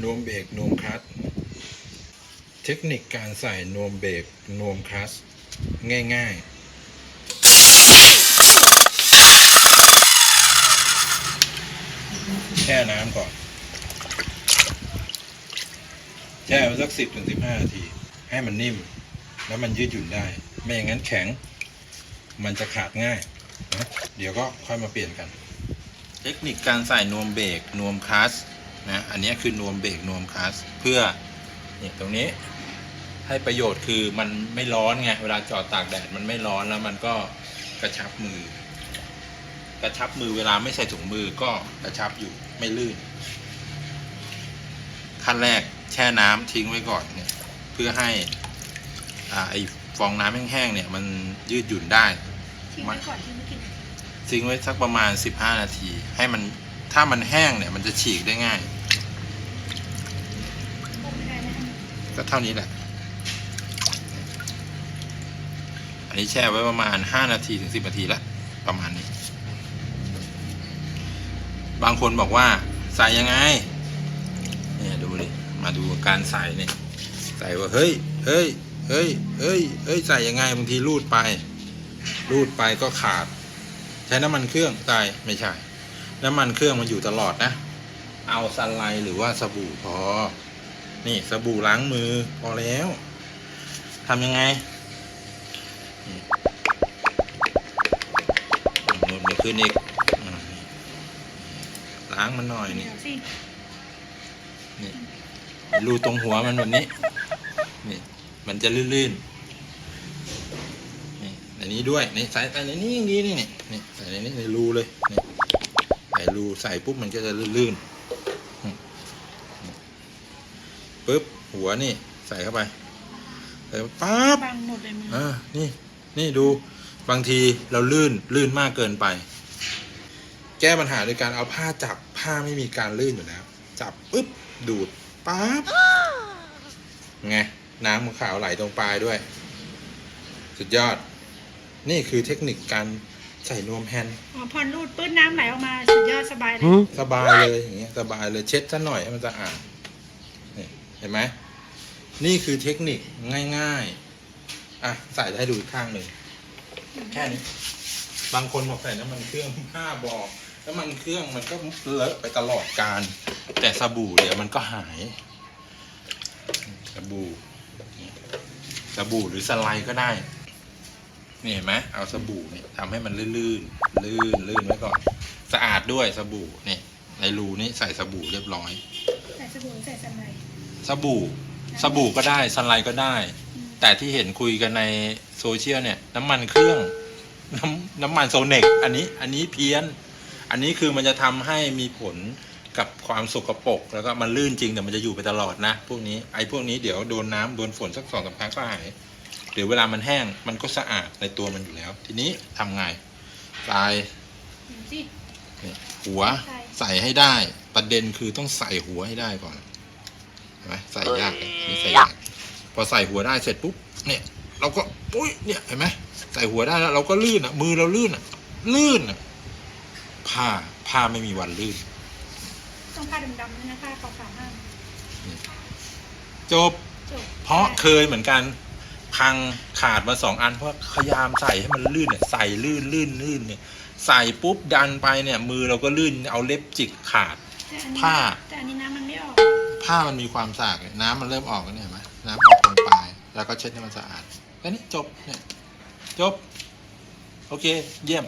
นวมเบรกนวมคลัตช์เทคนิคการใส่นวมเบรกนวมคลัตช์ง่ายๆ แช่น้ำก่อน แช่ไว้สักสิบถึงสิบห้านาที ให้มันนิ่ม แล้วมันยืดหยุ่นได้ ไม่อย่างนั้นแข็ง มันจะขาดง่ายนะเดี๋ยวก็ค่อยมาเปลี่ยนกัน เทคนิคการใส่นวมเบรกนวมคลัส นะ อันนี้คือนวมเบรกนวมคลัสเพื่อเนี่ยตรงนี้ให้ประโยชน์คือมันไม่ร้อนไงเวลาจอดตากแดดมันไม่ร้อนแล้วมันก็กระชับมือ กระชับมือเวลาไม่ใส่ถุงมือก็กระชับอยู่ไม่ลื่น ขั้นแรกแช่น้ำทิ้งไว้ก่อนเนี่ยเพื่อให้อ่าไอฟองน้ำแห้งๆเนี่ยมันยืดหยุ่นได้ทิ้งไว้ก่อนทิ้งไม่กี่นาทีทิ้งไว้สักประมาณ 15 นาที ให้มัน ถ้ามันแห้งเนี่ย มันจะฉีกได้ง่าย ก็เท่านี้แหละ อันนี้แช่ไว้ประมาณ 5 นาทีถึง 10 นาทีละประมาณนี้ บางคนบอกว่าใส่ยังไง เนี่ยดูดิ มาดูการใส่เนี่ย ใส่ว่า เฮ้ย เฮ้ย เฮ้ย เฮ้ย เฮ้ย ใส่ยังไงบางทีรูดไป รูดไปก็ขาด ใช้น้ำมันเครื่องตายไม่ใช่ น้ำมันเครื่องมันอยู่ตลอดนะ เอาสไลด์หรือว่าสบู่พอ นี่สบู่ล้างมือพอแล้วทำยังไงนี่โน่นเดี๋ยวขึ้นอีกล้างมันหน่อยนี่นี่รูตรงหัวมันแบบนี้ นี่ มันจะลื่นๆ นี่ในนี้ด้วย นี่ใส่ใส่ในนี้อย่างนี้นี่นี่นี่ใส่ในนี้ในรูเลยนี่ รูใส่ปุ๊บมันก็จะลื่นๆอืมปุ๊บหัวนี่ใส่เข้าไปใส่ปั๊บบังหมดเลยมืออ่านี่ นี่ดูบางทีเราลื่นลื่นมากเกินไป แก้ปัญหาโดยการเอาผ้าจับผ้าไม่มีการลื่นอยู่แล้ว จับปุ๊บดูดปั๊บไงน้ำขาวไหลตรงปลายด้วย สุดยอด นี่คือเทคนิคการ ใส่นวมแฮนด์อ๋อพอรูดปื้ดน้ำไหลออกมาสุดยอดสบายเลย สบายเลยอย่างเงี้ยสบายเลยเช็ดซะหน่อยให้มันสะอาดนี่เห็นไหมนี่คือเทคนิคง่าย ๆ อะ ใส่ให้ดูอีกข้างหนึ่งแค่นี้บางคนบอกใส่น้ำมันเครื่องห้าบอกน้ำมันเครื่องมันก็เลอะไปตลอดการ แต่สบู่เดี๋ยวมันก็หายสบู่สบู่หรือสไลด์ก็ได้ นี่เห็นไหมเอาสบู่เนี่ยทำให้มันลื่นๆลื่นลื่นไว้ก่อน สะอาดด้วยสบู่นี่ในรูนี้ใส่สบู่เรียบร้อย ใส่สบู่ใส่สไลด์สบู่สบู่ก็ได้สไลด์ก็ได้อืมแต่ที่เห็นคุยกันในโซเชียลเนี่ย น้ำมันเครื่อง น้ำน้ำมันโซเนกอันนี้อันนี้เพี้ยน อันนี้คือมันจะทำให้มีผลกับความสกปรกแล้วก็มันลื่นจริงแต่มันจะอยู่ไปตลอดนะ พวกนี้ไอ้พวกนี้เดี๋ยวโดนน้ำโดนฝนสักสองสามครั้งก็หาย เดี๋ยวเวลามันแห้งมันก็สะอาดในตัวมันอยู่แล้ว ทีนี้ทำไงทรายเดี๋ยวสิเนี่ยหัวใส่ใส่ให้ได้ ประเด็นคือต้องใส่หัวให้ได้ก่อนเห็นไหมใส่ยากเลยนี่ใส่ยากพอใส่หัวได้เสร็จปุ๊บเนี่ย เราก็อุ้ยเนี่ยเห็นไหมใส่หัวได้แล้วเราก็ลื่นอะ มือเราลื่นอะ ลื่นอะผ้าผ้าไม่มีวันลื่นต้องผ้าดำๆด้วยนะผ้าขาวๆห้ามจบจบ เพราะเคยเหมือนกัน พังขาดมาสองอัน เพราะพยายามใส่ให้มันลื่นเนี่ยใส่ลื่นลื่นลื่นเนี่ยใส่ปุ๊บดันไปเนี่ย มือเราก็ลื่นเอาเล็บจิกขาด แต่อันนี้ผ้า แต่อันนี้น้ำมันไม่ออก ผ้ามันมีความสะอาดเนี่ยน้ำมันเริ่มออกแล้วเนี่ยเห็นไหมน้ำออกตรงปลายแล้วก็เช็ดให้มันสะอาดแค่นี้จบเนี่ยจบ โอเค เยี่ยม